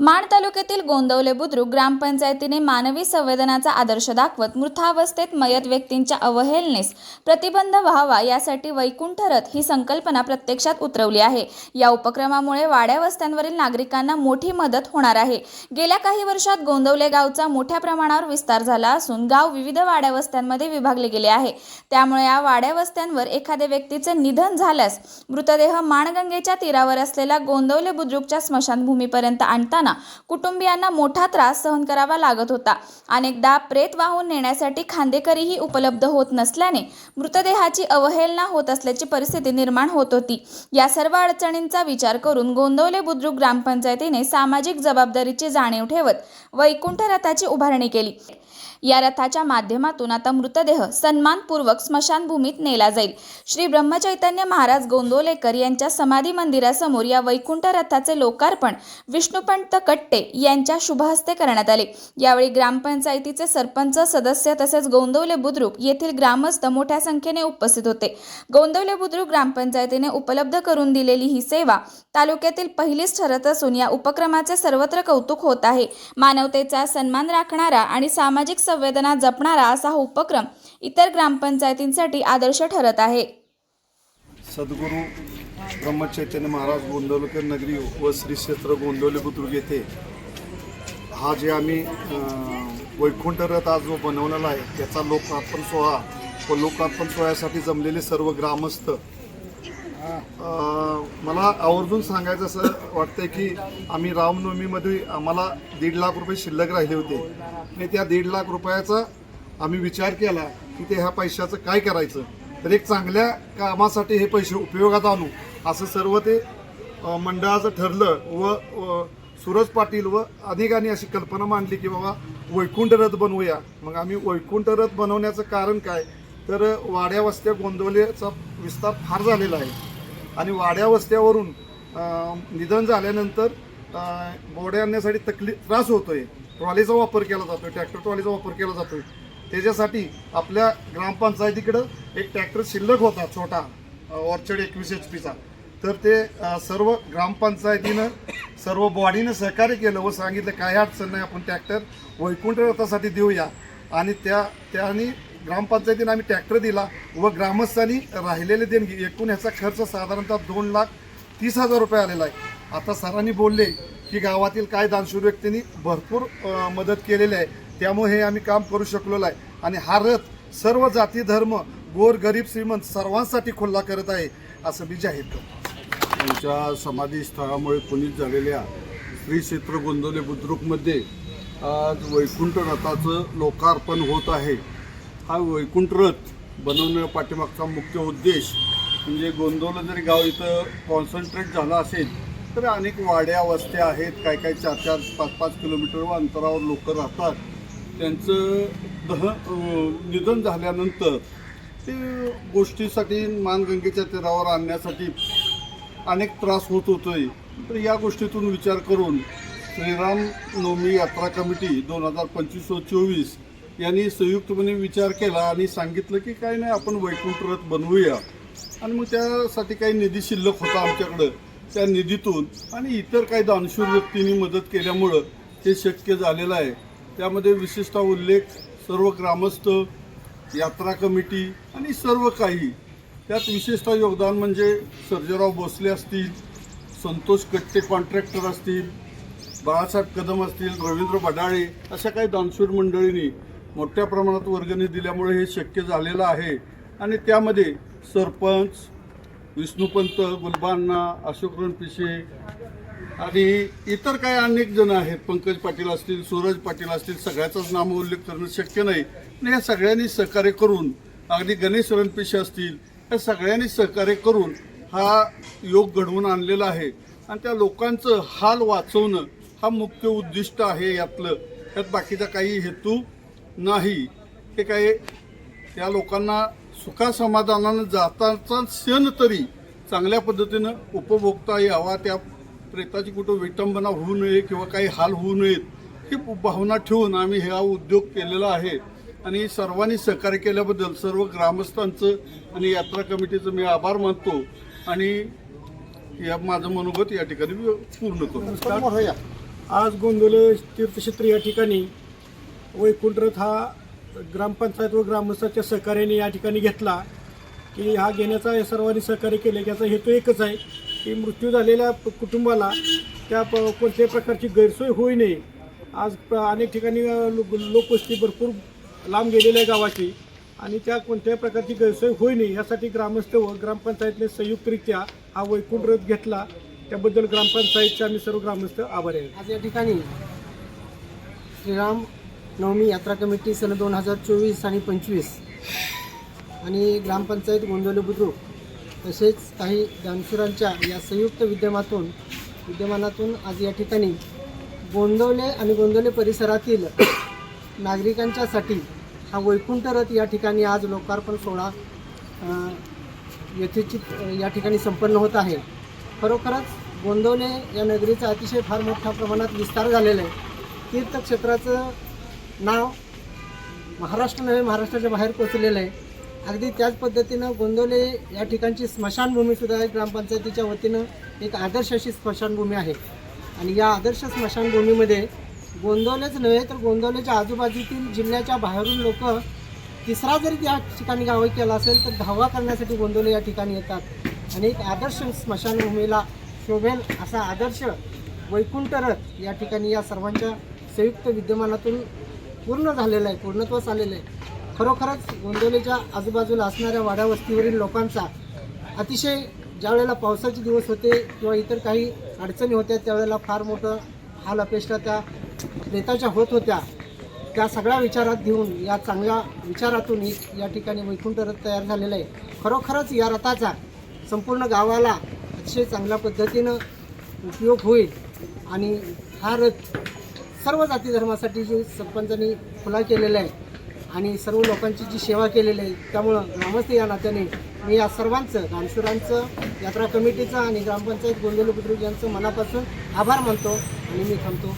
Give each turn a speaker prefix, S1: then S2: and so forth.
S1: माण तालुक्यातील गोंदवले बुद्रुक ग्रामपंचायतीने मानवी संवेदनाचा आदर्श दाखवत मृतावस्थेत मयत व्यक्तींच्या अवहेलनेस प्रतिबंध व्हावा यासाठी वैकुंठ रथ ही संकल्पना प्रत्यक्षात उतरवली आहे. या उपक्रमामुळे वाड्या वस्त्यांवरील नागरिकांना मोठी मदत होणार आहे. गेल्या काही वर्षात गोंदवले गावचा मोठ्या प्रमाणावर विस्तार झाला असून गाव विविध वाड्या वस्त्यांमध्ये विभागले गेले आहे. त्यामुळे या वाड्या वस्त्यांवर एखाद्या व्यक्तीचे निधन झाल्यास मृतदेह माणगंगेच्या तीरावर असलेल्या गोंदवले बुद्रुकच्या स्मशानभूमीपर्यंत आणताना कुटुंबियांना मोठा त्रास सहन करावा लागत होता. अनेकदा प्रेत वाहून नेण्यासाठी खांदेकरीही उपलब्ध होत नसल्याने मृतदेहाची अवहेलना होत असल्याची परिस्थिती निर्माण होत होती. या सर्व अडचणींचा विचार करून गोंदवले बुद्रुक ग्रामपंचायतीने सामाजिक जबाबदारीची जाणीव ठेवत वैकुंठ रथाची उभारणी केली. या रथाच्या माध्यमातून आता मृतदेह सन्मानपूर्वक स्मशानभूमीत नेला जाईल. श्री ब्रह्मचैतन्य महाराज गोंदवलेकर यांच्या समाधी मंदिरासमोर या वैकुंठ रथाचे लोकार्पण विष्णुपंत कट्टे यांच्या शुभहस्ते करण्यात आले. यावेळी ग्रामपंचायतीचे सरपंच सदस्य तसेच गोंदवले बुद्रुक येथील ग्रामस्थ मोठ्या संख्येने उपस्थित होते. गोंदवले बुद्रुक ग्रामपंचायतीने उपलब्ध करून दिलेली ही सेवा तालुक्यातील पहिलीच ठरत असून या उपक्रमाचे सर्वत्र कौतुक होत आहे. मानवतेचा सन्मान राखणारा आणि सामाजिक संवेदना जपणारा असा हा उपक्रम इतर ग्रामपंचायतींसाठी आदर्श ठरत आहे.
S2: सद्गुरू ब्रह्मचैतन्य महाराज गोंदवलेकर नगरी व श्री क्षेत्र गोंदवले बुद्रुक येथे हा जे आम्ही वैकुंठ रथ आज जो बनवलेला आहे त्याचा लोकार्पण सोहळा व लोकार्पण सोहळ्यासाठी जमलेले सर्व ग्रामस्थ मला आवर्जून सांगायचं असं वाटतंय की आम्ही रामनवमीमध्ये आम्हाला दीड लाख रुपये शिल्लक राहिले होते. आणि त्या दीड लाख रुपयाचा आम्ही विचार केला की ते ह्या पैशाचं काय करायचं? तर एक चांगल्या कामासाठी हे पैसे उपयोगात आणू असं सर्व ते मंडळाचं ठरलं व व सूरज पाटील व अनेकांनी अशी कल्पना मांडली की बाबा वैकुंठ रथ बनवूया. मग आम्ही वैकुंठ रथ बनवण्याचं कारण काय? तर वाड्या वस्त्या गोंदवलेचा विस्तार फार झालेला आहे. आणि वाड्या वस्त्यावरून निधन झाल्यानंतर अ, बोड्या आणण्यासाठी तकलीफ त्रास होतोय. ट्रॉलीचा वापर केला जातोय ट्रॅक्टर ट्रॉलीचा वापर केला जातोय. त्याच्यासाठी आपल्या ग्रामपंचायतीकडं एक ट्रॅक्टर शिल्लक होता छोटा ऑर्चर्ड एकवीस एच पीचा. तर ते सर्व ग्रामपंचायतीनं सर्व बॉडीनं सहकार्य केलं व सांगितलं काय अडचण नाही आपण ट्रॅक्टर वैकुंठ रथासाठी देऊया. आणि त्या त्याने ग्रामपंचायतीनं आम्ही ट्रॅक्टर दिला व ग्रामस्थांनी राहिलेले देणगी एकूण ह्याचा खर्च साधारणतः दोन लाख तीस हजार रुपये आलेला आहे. आता सरांनी बोलले की गावातील काय दानशूर व्यक्तींनी भरपूर अ, मदत केलेली आहे. त्यामुळे हे आम्ही काम करू शकलेलो आहे. आणि हा रथ सर्व जाती धर्म गोर गरीब श्रीमंत सर्वांसाठी खुल्ला करत आहे असं मी जाहीर करतो.
S3: त्यांच्या समाधीस्थळामुळे पुनीत झालेल्या श्री क्षेत्र गोंदवले बुद्रुकमध्ये आज वैकुंठ रथाचं लोकार्पण होत आहे. हा वैकुंठ रथ बनवण्या पाठीमागचा मुख्य उद्देश. म्हणजे गोंदवलं जरी गाव इथं कॉन्सन्ट्रेट झालं असेल तर अनेक वाड्या वस्त्या आहेत. काय काय चार चार पाच पाच किलोमीटर अंतरावर लोक राहतात. त्यांचं दह निधन झाल्यानंतर ते गोष्टीसाठी मानगंगेच्या तीरावर आणण्यासाठी अनेक त्रास होत होतोय. तर या गोष्टीतून विचार करून श्रीराम नवमी यात्रा कमिटी दोन हजार पंचवीस व चोवीस यांनी संयुक्तपणे विचार केला आणि सांगितलं की काय नाही आपण वैकुंठ रथ बनवूया. आणि मग त्यासाठी काही निधी शिल्लक होता आमच्याकडं त्या निधीतून. आणि इतर काही दानशूर व्यक्तींनी मदत केल्यामुळं हे शक्य झालेलं आहे. त्यामध्ये विशेषतः उल्लेख सर्व ग्रामस्थ यात्रा कमिटी आणि सर्व काही. त्यात विशेषतः योगदान म्हणजे सर्जेराव भोसले असतील संतोष कट्टे कॉन्ट्रॅक्टर असतील बाळासाहेब कदम असतील रवींद्र बडाळे अशा काही दानशूर मंडळींनी मोठ्या प्रमाणात वर्गणी दिल्यामुळे हे शक्य झालेलं आहे. आणि त्यामध्ये सरपंच विष्णुपंत गुलबांना अशोकरण पिशे आणि इतर काही अनेक जण आहेत. पंकज पाटील असतील सूरज पाटील असतील सगळ्याचाच नाम उल्लेख करणं शक्य नाही. आणि या सगळ्यांनी सहकार्य करून अगदी गणेश रणपिशे असतील या सगळ्यांनी सहकार्य करून हा योग घडवून आणलेला आहे. आणि त्या लोकांचं हाल वाचवणं हा मुख्य उद्दिष्ट आहे यातलं. त्यात बाकीचा काही हेतू नाही. हे काय त्या लोकांना सुखासमाधानानं जाताचा क्षण तरी चांगल्या पद्धतीनं उपभोगता यावा त्या प्रेताची कुठं विटंबना होऊ नये किंवा काही हाल होऊ नयेत ही भावना ठेवून आम्ही हा उद्योग केलेला आहे. आणि सर्वांनी सहकार्य केल्याबद्दल सर्व ग्रामस्थांचं आणि यात्रा कमिटीचं मी आभार मानतो. आणि या माझं मनोगत या ठिकाणी मी पूर्ण करतो
S4: आज गोंदवले तीर्थक्षेत्र या ठिकाणी. वैकुंठरथ हा ग्रामपंचायत व ग्रामस्थाच्या सहकार्याने या ठिकाणी घेतला की हा घेण्याचा या सर्वांनी सहकार्य केले याचा हेतू एकच आहे की मृत्यू झालेल्या कुटुंबाला त्या प कोणत्याही प्रकारची गैरसोय होऊ नये. आज प- अनेक ठिकाणी लो- लोकवस्ती भरपूर लांब गेलेल्या आहे गावाची आणि त्या कोणत्याही प्रकारची गैरसोय होऊ नये यासाठी ग्रामस्थ व ग्रामपंचायतने संयुक्तरित्या हा वैकुंठरथ घेतला. त्याबद्दल ग्रामपंचायतचे आम्ही सर्व ग्रामस्थ आभारी आहेत.
S5: आज या ठिकाणी श्रीराम नवमी यात्रा कमिटी सन दोन हजार चोवीस आणि पंचवीस. आणि ग्रामपंचायत गोंदवली बुद्रुक तसेच काही दानशुरांच्या या संयुक्त विद्यमातून विद्यमानातून आज या ठिकाणी गोंदवले आणि गोंदवले परिसरातील नागरिकांच्यासाठी हा वैकुंठ रथ या ठिकाणी आज लोकार्पण सोहळा यथेचित या ठिकाणी संपन्न होत आहे. खरोखरच गोंदवले या नगरीचा अतिशय फार मोठ्या प्रमाणात विस्तार झालेला आहे. तीर्थक्षेत्राचं नाव महाराष्ट्र नव्हे महाराष्ट्राच्या बाहेर पोचलेलं आहे. अगदी त्याच पद्धतीनं गोंदवले या ठिकाणची स्मशानभूमीसुद्धा आहे ग्रामपंचायतीच्या वतीनं एक आदर्श अशी स्मशानभूमी आहे. आणि या आदर्श स्मशानभूमीमध्ये गोंदवलेच नव्हे तर गोंदवलेच्या आजूबाजूतील जिल्ह्याच्या बाहेरून लोक तिसरा जरी त्या ठिकाणी गाव केला असेल तर धावा करण्यासाठी गोंदवले या ठिकाणी येतात. आणि एक आदर्श स्मशानभूमीला शोभेल असा आदर्श वैकुंठरथ या ठिकाणी या सर्वांच्या संयुक्त विद्यमानातून पूर्ण झालेलं आहे पूर्णत्वास आलेलं आहे. खरोखरच गोंदवलीच्या आजूबाजूला असणाऱ्या वाड्यावस्तीवरील लोकांचा अतिशय ज्यावेळेला पावसाचे दिवस होते किंवा इतर काही अडचणी होत्या त्यावेळेला फार मोठं हाल अपेक्षा त्या नेताच्या होत होत्या. त्या सगळ्या विचारात घेऊन या चांगल्या विचारातून या ठिकाणी वैकुंठ रथ तयार झालेला आहे. खरोखरच या रथाचा संपूर्ण गावाला अतिशय चांगल्या पद्धतीनं उपयोग होईल आणि हा रथ सर्व जाती धर्मासाठी जी सरपंचांनी खुला केलेला आहे आणि सर्व लोकांची जी सेवा केलेली आहे त्यामुळं ग्रामस्थ या नात्याने मी या सर्वांचं दानशुरांचं यात्रा कमिटीचं आणि ग्रामपंचायत गोंदवली बुद्रुक यांचं मनापासून आभार मानतो आणि मी थांबतो.